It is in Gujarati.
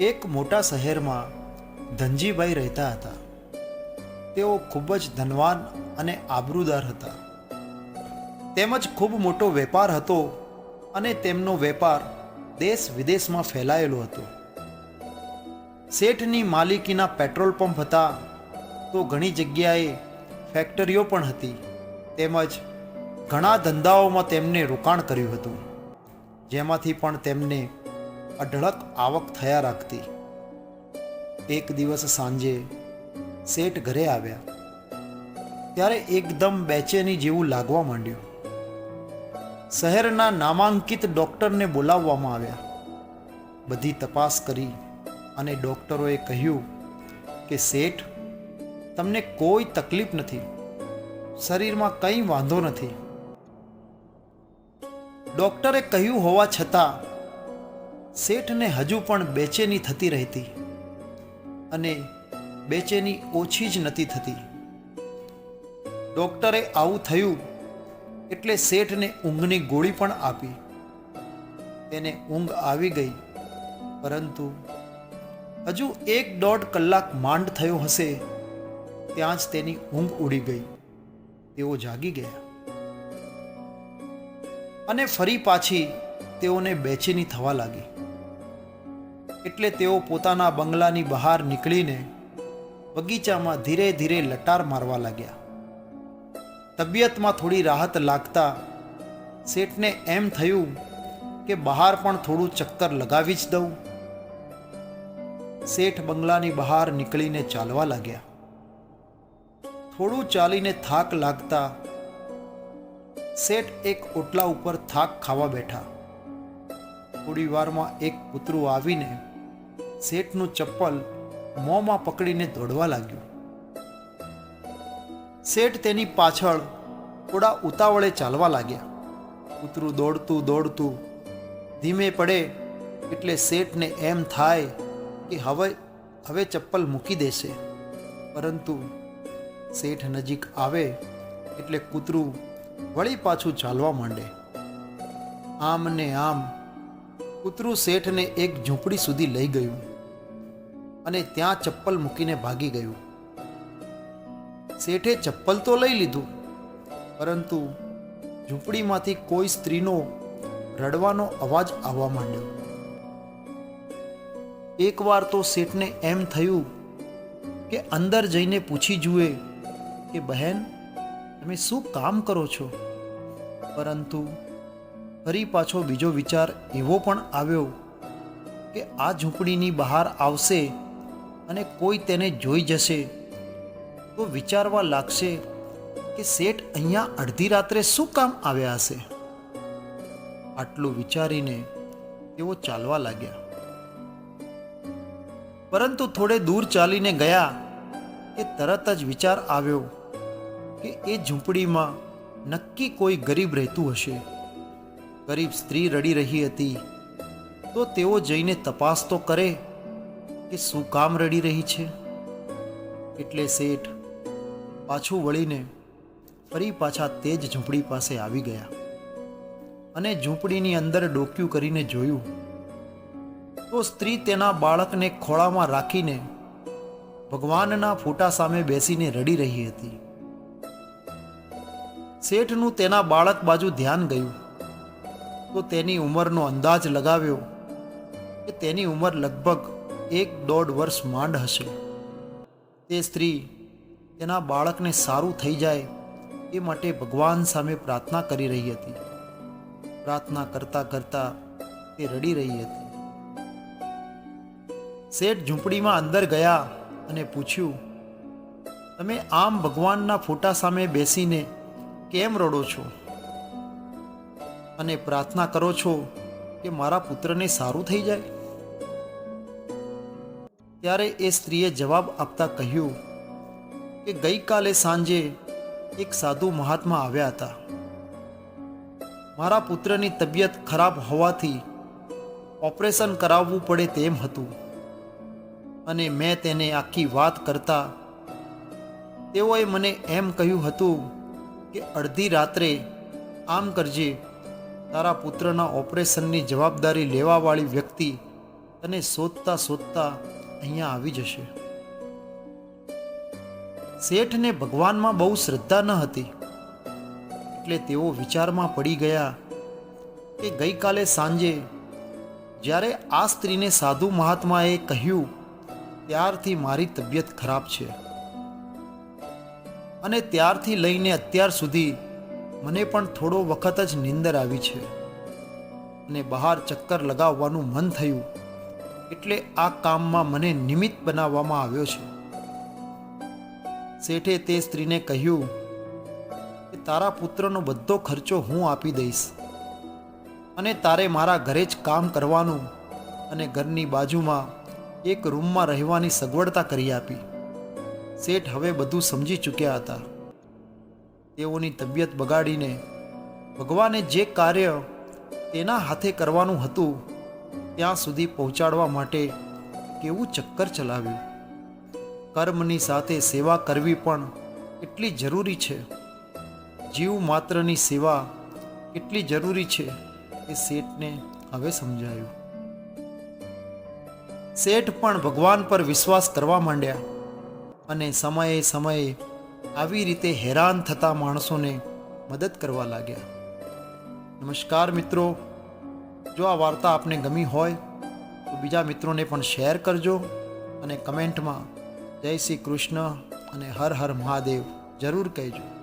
એક મોટા શહેરમાં ધનજીભાઈ રહેતા હતા. તેઓ ખૂબ જ ધનવાન અને આબરૂદાર હતા. તેમજ ખૂબ મોટો વેપાર હતો અને તેમનો વેપાર દેશ વિદેશમાં ફેલાયેલો હતો. શેઠની માલિકીના પેટ્રોલ પંપ હતા તો ઘણી જગ્યાએ ફેક્ટરીઓ પણ હતી. તેમજ ઘણા ધંધાઓમાં તેમને રોકાણ કર્યું હતું. જેમાંથી પણ તેમને અઢળક આવક થયા રાખતી. એક દિવસ સાંજે શેઠ ઘરે આવ્યા. ત્યારે એકદમ બેચેની જેવું લાગવા માંડ્યું. શહેરના નામાંકિત ડૉક્ટરને બોલાવવામાં આવ્યા. બધી તપાસ કરી અને ડૉક્ટરોએ કહ્યું કે, શેઠ, તમને કોઈ તકલીફ નથી. શરીરમાં કંઈ વાંધો નથી. ડૉક્ટરે કહ્યું હોવા છતાં શેઠને હજુ પણ બેચેની થતી રહેતી અને બેચેની ઓછી જ નથી થતી. ડૉક્ટરે આવું થયું એટલે શેઠને ઊંઘની ગોળી પણ આપી. તેને ઊંઘ આવી ગઈ, પરંતુ હજુ એક દોઢ કલાક માંડ થયો હશે ત્યાં જ તેની ઊંઘ ઉડી ગઈ. તેઓ જાગી ગયા. અને ફરી પાછી તેઓને બેચેની થવા લાગી. એટલે તેઓ પોતાના બંગલાની બહાર નીકળીને બગીચામાં ધીરે ધીરે લટાર મારવા લાગ્યા. તબિયતમાં થોડી રાહત લાગતા શેઠને એમ થયું કે બહાર પણ થોડું ચક્કર લગાવી જ દઉં. શેઠ બંગલાની બહાર નીકળીને ચાલવા લાગ્યા. થોડું ચાલીને થાક લાગતા શેઠ એક ઓટલા ઉપર થાક ખાવા બેઠા. થોડી વારમાં એક કૂતરું આવીને શેઠનું ચપ્પલ મોંમાં પકડીને દોડવા લાગ્યું. શેઠ તેની પાછળ થોડા ઉતાવળે ચાલવા લાગ્યા. કૂતરું દોડતું દોડતું ધીમે પડે એટલે શેઠને એમ થાય કે હવે હવે ચપ્પલ મૂકી દેશે. પરંતુ શેઠ નજીક આવે એટલે કૂતરું વળી પાછું ચાલવા માંડે. આમ ને આમ કૂતરું શેઠને એક ઝૂંપડી સુધી લઈ ગયું અને ત્યાં ચપ્પલ મૂકીને ભાગી ગયું. શેઠે ચપ્પલ તો લઈ લીધું, પરંતુ ઝૂંપડીમાંથી કોઈ સ્ત્રીનો રડવાનો અવાજ આવવા માંડ્યો. એકવાર તો શેઠને એમ થયું કે અંદર જઈને પૂછી જુએ કે, બહેન, તમે શું કામ કરો છો? પરંતુ ફરી પાછો બીજો વિચાર એવો પણ આવ્યો કે આ ઝૂંપડીની બહાર આવશે અને કોઈ તેને જોઈ જશે. તો વિચારવા લાગશે કે શેઠ અહીંયા અડધી રાત્રે શું કામ આવ્યા હશે? આટલું વિચારીને તેઓ ચાલવા લાગ્યા. પરંતુ થોડે દૂર ચાલીને ગયા એ તરત જ વિચાર આવ્યો કે એ ઝૂંપડીમાં નક્કી કોઈ ગરીબ રહેતું હશે. ગરીબ સ્ત્રી રડી રહી હતી. તો તેઓ જઈને તપાસ તો કરે કે શું કામ રડી રહી છે. એટલે શેઠ પાછું વળીને ફરી પાછા તે જ ઝૂંપડી પાસે આવી ગયા. અને ઝૂંપડીની અંદર ડોક્યું કરીને જોયું. તો સ્ત્રી તેના બાળકને ખોળામાં રાખીને ભગવાનના ફોટા સામે બેસીને રડી રહી હતી. શેઠનું તેના બાળક બાજુ ધ્યાન ગયું. તો તેની ઉંમરનો અંદાજ લગાવ્યો કે તેની ઉંમર લગભગ એક દોઢ વર્ષ માંડ હશે. તે સ્ત્રી તેના બાળકને સારું થઈ જાય એ માટે ભગવાન સામે પ્રાર્થના કરી રહી હતી. પ્રાર્થના કરતા કરતા તે રડી રહી હતી. શેઠ ઝૂંપડીમાં અંદર ગયા અને પૂછ્યું, તમે આમ ભગવાનના ફોટા સામે બેસીને કેમ રડો છો? અને પ્રાર્થના કરો છો કે મારા પુત્રને સારું થઈ જાય. ત્યારે એ સ્ત્રીએ જવાબ આપતા કહ્યું કે ગઈકાલે સાંજે એક સાધુ મહાત્મા આવ્યા હતા. મારા પુત્રની તબિયત ખરાબ હોવાથી ઓપરેશન કરાવવું પડે તેમ હતું. અને મેં તેને આખી વાત કરતા તેઓએ મને એમ કહ્યું હતું કે અડધી રાત્રે આમ કરજે. તારા પુત્રના ઓપરેશનની જવાબદારી લેવાવાળી વ્યક્તિ તને શોધતા શોધતા અહીંયા આવી જશે. શેઠને ભગવાનમાં બહુ શ્રદ્ધા ન હતી. એટલે તેઓ વિચારમાં પડી ગયા કે ગઈકાલે સાંજે જ્યારે આ સ્ત્રીને સાધુ મહાત્માએ કહ્યું, ત્યારથી મારી તબિયત ખરાબ છે. અને ત્યારથી લઈને અત્યાર સુધી મને પણ થોડો વખત જ નીંદર આવી છે. અને બહાર ચક્કર લગાવવાનું મન થયું. એટલે આ કામમાં મને નિમિત્ત બનાવવામાં આવ્યો છે. શેઠે તે સ્ત્રીને કહ્યું કે, તારા પુત્રનો બધો ખર્ચો હું આપી દઈશ. અને તારે મારા ઘરે જ કામ કરવાનું અને ઘરની બાજુમાં એક રૂમમાં રહેવાની સગવડતા કરી આપી. શેઠ હવે બધું સમજી ચૂક્યા હતા. તેઓની તબિયત બગાડીને ભગવાને જે કાર્ય તેના હાથે કરવાનું હતું, ત્યાં સુધી પહોંચાડવા માટે કેવું ચક્કર ચલાવ્યું. કર્મની સાથે સેવા કરવી પણ એટલી જરૂરી છે. જીવ માત્રની સેવા કેટલી જરૂરી છે એ શેઠને હવે સમજાયું. શેઠ પણ ભગવાન પર વિશ્વાસ કરવા માંડ્યા અને સમયે સમયે આવી રીતે હેરાન થતા માણસોને મદદ કરવા લાગ્યા. નમસ્કાર મિત્રો, જો આ વાર્તા આપને ગમી હોય, તો બીજા મિત્રોને પણ શેર કરજો અને કમેન્ટમાં જય શ્રી કૃષ્ણ અને હર હર મહાદેવ જરૂર કહેજો.